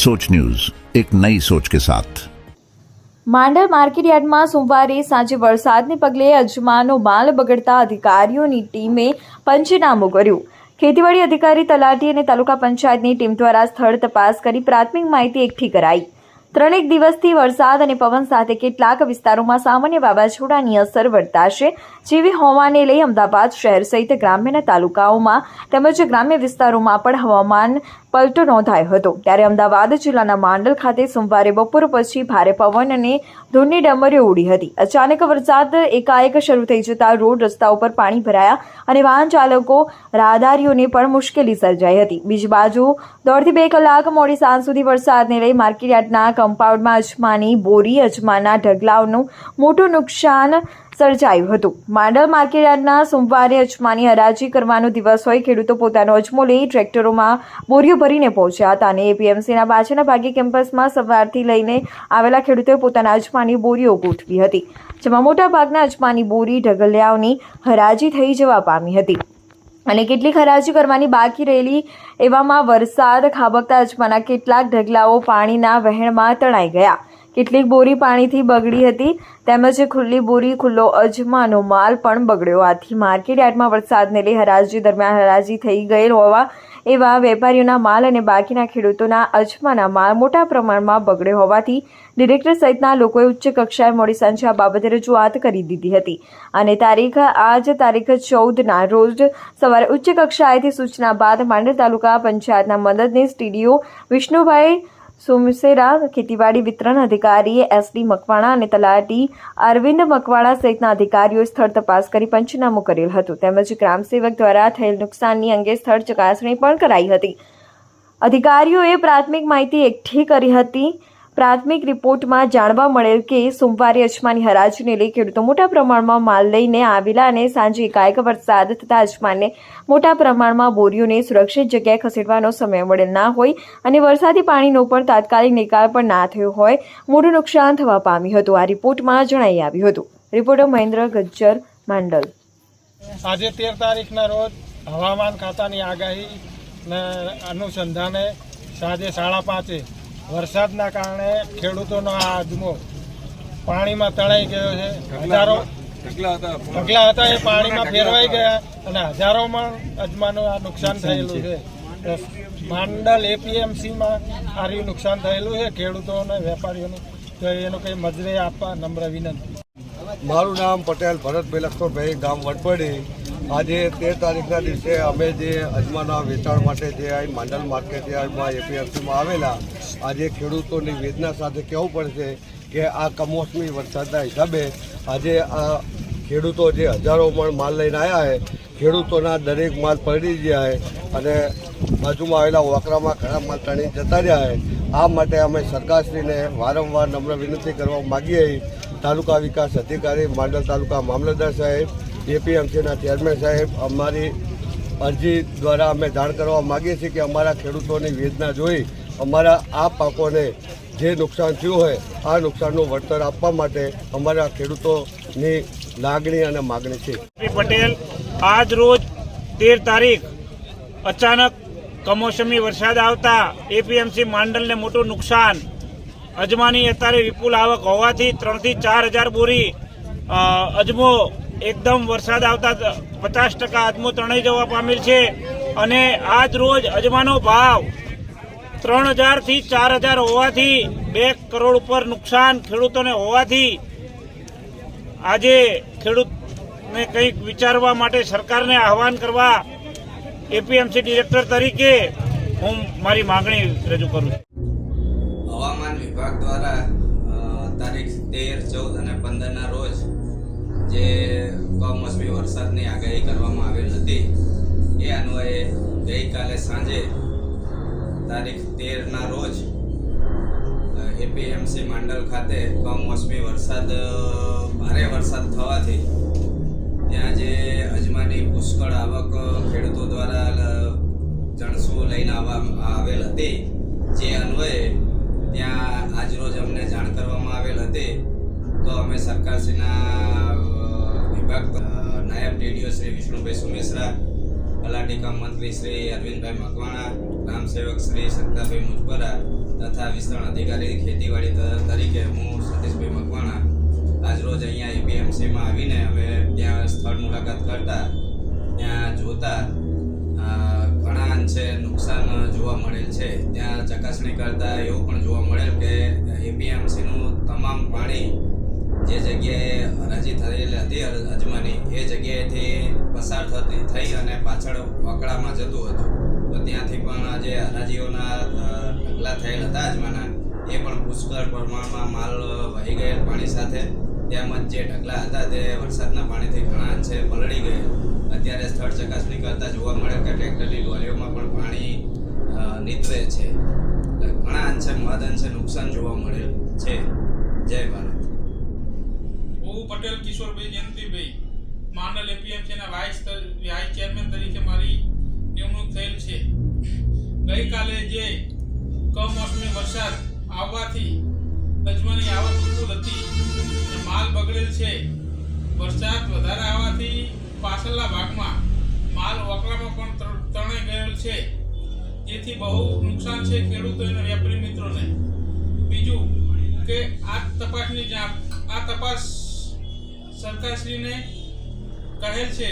सोच न्यूज एक नई सोच के साथ માંડલ માર્કેટયાર્ડમાં સોમવારે સાંજે વરસાદને પગલે અજમાનો માલ બગડતા અધિકારીઓની ટીમે પંચનામું કર્યું ખેતીવાડી અધિકારી તલાટી અને તાલુકા પંચાયતની ટીમ દ્વારા સ્થળ તપાસ કરી પ્રાથમિક માહિતી એકઠી કરાઈ ત્રણેક દિવસથી વરસાદ અને પવન સાથે કેટલાક વિસ્તારોમાં સામાન્ય વાવાઝોડાની અસર વર્તાશે જેવી હોવાને લઈ અમદાવાદ શહેર સહિત ગ્રામ્યના તાલુકાઓમાં તેમજ ગ્રામ્ય વિસ્તારોમાં પણ હવામાન પલટો નોંધાયો હતો. ત્યારે અમદાવાદ જિલ્લાના માંડલ ખાતે સોમવારે બપોર પછી ભારે પવન અને ધૂળની ડમરીઓ ઉડી હતી. અચાનક વરસાદ એકાએક શરૂ થઈ જતા રોડ રસ્તા ઉપર પાણી ભરાયા અને વાહન ચાલકો રાહદારીઓને પણ મુશ્કેલી સર્જાઈ હતી. બીજી બાજુ દોઢથી બે કલાક મોડી સાંજ સુધી વરસાદને લઈ માર્કેટયાર્ડના કમ્પાઉન્ડમાં અજમાની બોરી, અજમાના ઢગલાઓનું મોટું નુકસાન સર્જાયું હતું. માંડલ માર્કેટયાર્ડના સોમવારે અજમાની હરાજી કરવાનો દિવસ હોય, ખેડૂતો પોતાનો અજમો લઈ ટ્રેક્ટરોમાં બોરીઓ ભરીને પહોંચ્યા હતા અને એપીએમસીના પાછળના ભાગે કેમ્પસમાં સવારથી લઈને આવેલા ખેડૂતોએ પોતાના અજમાની બોરીઓ ગોઠવી હતી, જેમાં મોટાભાગના અજમાની બોરી ઢગલિયાઓની હરાજી થઈ જવા પામી હતી. અને કેટલીક હરાજી કરવાની બાકી રહેલી એવામાં વરસાદ, ખાબકતા અજમાના કેટલાક ઢગલાઓ પાણીના વહેણમાં તણાઈ ગયા. કેટલીક બોરી પાણીથી બગડી હતી. તેમજ ખુલ્લી બોરી, ખુલ્લો અજમાનો માલ પણ બગડ્યો. આથી માર્કેટ યાર્ડમાં વરસાદને લઈ હરાજી દરમિયાન હરાજી થઈ ગયેલ હોવા એવા વેપારીઓના માલ અને બાકીના ખેડૂતોના અજમાના માલ મોટા પ્રમાણમાં બગડ્યો હોવાથી ડિરેક્ટર સહિતના લોકોએ ઉચ્ચ કક્ષાએ મોડી સાંજે આ બાબતે રજૂઆત કરી દીધી હતી. અને તારીખ, આજ તારીખ ચૌદના રોજ સવારે ઉચ્ચ કક્ષાએથી સૂચના બાદ માંડલ તાલુકા પંચાયતના મદદનીશ ટીડીઓ વિષ્ણુભાઈ સોમસેરા ખેતીવાડી વિતરણ અધિકારી એસડી મકવાણા અને તલાટી અરવિંદ મકવાણા સહિતના અધિકારીઓએ સ્થળ તપાસ કરી પંચનામું કરેલ હતું. તેમજ ગ્રામસેવક દ્વારા થયેલ નુકસાનની અંગે સ્થળ ચકાસણી પણ કરાઈ હતી. અધિકારીઓએ પ્રાથમિક માહિતી એકઠી કરી હતી. પ્રાથમિક રિપોર્ટમાં જાણવા મળેલ કે સોમવારે અજમાની હરાજીને લઈ ખેડૂતો મોટા પ્રમાણમાં માલ લઈને આવેલા અને સાંજે એકાએક વરસાદ થતા અજમાને મોટા પ્રમાણમાં બોરીઓને સુરક્ષિત જગ્યાએ ખસેડવાનો સમય મળેલ ના હોય અને વરસાદી પાણીનો પણ તાત્કાલિક નિકાલ પણ ના થયો હોય, મોટું નુકસાન થવા પામ્યું હતું. આ રિપોર્ટમાં જણાઈ આવ્યું હતું. રિપોર્ટર મહેન્દ્ર ગજ્જર, માંડલ. આજે તેર તારીખના રોજ હવામાન ખાતાની આગાહી અનુસંધાને સાંજે સાડા પાંચે વરસાદના કારણે ખેડૂતોનો આ અજમો પાણીમાં તણાઈ ગયો છે. હજારો ઢગલા હતા. એ પાણીમાં ફેરવાઈ ગયા અને હજારોમાં અજમાનું આ નુકસાન થયેલું છે. માંડલ એપીએમસીમાં આ રહ્યું નુકસાન થયેલું છે ખેડૂતોને વેપારીઓનું. તો એનો કંઈ મજરે આપવા નમ્ર વિનંતી. મારું નામ પટેલ ભરતભાઈ લક્ષ્મણભાઈ ગામ વટપડી આજે તેર તારીખના દિવસે અમે જે અજમાના વેચાણ માટે જે આ માંડલ માર્કેટ યાર્ડમાં એપીએમસીમાં આવેલા આજે ખેડૂતોની વેદના સાથે કહેવું પડશે કે આ કમોસમી વરસાદના હિસાબે આજે આ ખેડૂતો જે હજારો મણ માલ લઈને આવ્યા છે ખેડૂતોના દરેક માલ પડી ગયા છે અને બાજુમાં આવેલા વોકરામાં ઘણા માલ તણી જતા રહ્યા છે આ માટે અમે સરકારશ્રીને વારંવાર નમ્ર વિનંતી કરવા માગીએ તાલુકા વિકાસ અધિકારી, માંડલ તાલુકા મામલતદાર સાહેબ એપીએમસીના ચેરમેન સાહેબ, અમારી અરજી દ્વારા અમે જાણ કરવા માગીએ છીએ કે અમારા ખેડૂતોની વેદના જોઈ અમારા આ પાકોને જે નુકસાન થયું હોય, આ નુકસાનનું વળતર આપવા માટે અમારા ખેડૂતોની લાગણી અને માગણી છે. પટેલ, આજ રોજ તેર તારીખ અચાનક કમોસમી વરસાદ આવતા એપીએમસી માંડલને મોટું નુકસાન. અજમાની અત્યારે વિપુલ આવક હોવાથી ત્રણથી ચાર હજાર બોરી અજમો એકદમ વરસાદ આવતા પચાસ ટકા અજમો ત્રણેય જવા પામેલ છે. અને આજ રોજ અજમાનો ભાવ ત્રણ હજારથી ચાર હજાર હોવાથી બે કરોડ ઉપર નુકસાન ખેડૂતોને હોવાથી આજે ખેડૂતને કંઈક વિચારવા માટે સરકારને આહવાન કરવા એપીએમસી ડિરેક્ટર તરીકે હું મારી માંગણી રજૂ કરું છું. હવામાન વિભાગ દ્વારા તારીખ તેર, ચૌદ અને પંદરના રોજ જે કમોસમી વરસાદની આગાહી કરવામાં આવેલ હતી, એ અન્વયે ગઈકાલે સાંજે તારીખ તેરના રોજ એપીએમસી માંડલ ખાતે કમોસમી વરસાદ ભારે વરસાદ થવાથી ત્યાં જે અજમાની પુષ્કળ આવક ખેડૂતો દ્વારા જણસો લઈને આવવા, આવેલ હતી, જે અન્વયે ત્યાં આજરોજ અમને જાણ કરવામાં આવેલ હતી. તો અમે સરકારશ્રીના વિભાગ નાયબ ડીડીઓ શ્રી વિષ્ણુભાઈ સુમેશ્રા તલાટી મંત્રી શ્રી અરવિંદભાઈ મકવાણા ગ્રામ સેવક શ્રી સત્તાભાઈ મુજપરા તથા વિસ્તરણ અધિકારી ખેતીવાડી તરીકે હું સતીશભાઈ મકવાણા આજરોજ અહીંયા એપીએમસીમાં આવીને અમે ત્યાં સ્થળ મુલાકાત કરતા, ત્યાં જોતા ઘણા અંશે નુકસાન જોવા મળેલ છે. ત્યાં ચકાસણી કરતા એવું પણ જોવા મળેલ કે એપીએમસીનું તમામ પાણી જે જગ્યાએ હરાજી થયેલી હતી અજમાની, એ જગ્યાએથી પસાર થતી, થઈ અને પાછળ વકડામાં જતું હતું. ત્યાંથી પણ જે હરાજીઓના ઢગલા થયેલ હતા અજમાના. એ પણ પુષ્કળ પ્રમાણમાં માલ વહી ગયેલ પાણી સાથે. તેમજ જે ઢગલા હતા તે વરસાદના પાણીથી ઘણા અંશે પલળી ગયેલ. અત્યારે સ્થળ ચકાસણી કરતા જોવા મળે કે ટ્રેક્ટરની ડોલીઓમાં પણ પાણી નીતરે છે. ઘણા અંશે મહદ અંશે નુકસાન જોવા મળેલ છે. જય ભારત. હું પટેલ કિશોરભાઈ જયંતિભાઈ. માંડલ એપીએમસીના વાઇસ વાઇસ ચેરમેન તરીકે મારી નિમણૂક થયેલ છે. ગઈકાલે જે કમોસમી વરસાદ આવવાથી અજમાની આવક વિપુલ હતી માલ બગડેલ છે. વરસાદ વધારે આવવાથી પાછળના ભાગમાં માલ વકરામાં પણ તણાઈ ગયેલ છે. જેથી બહુ નુકસાન છે ખેડૂતો અને વેપારી મિત્રોને. બીજું કે આ તપાસની આ તપાસ સરકારશ્રીને કહેલ છે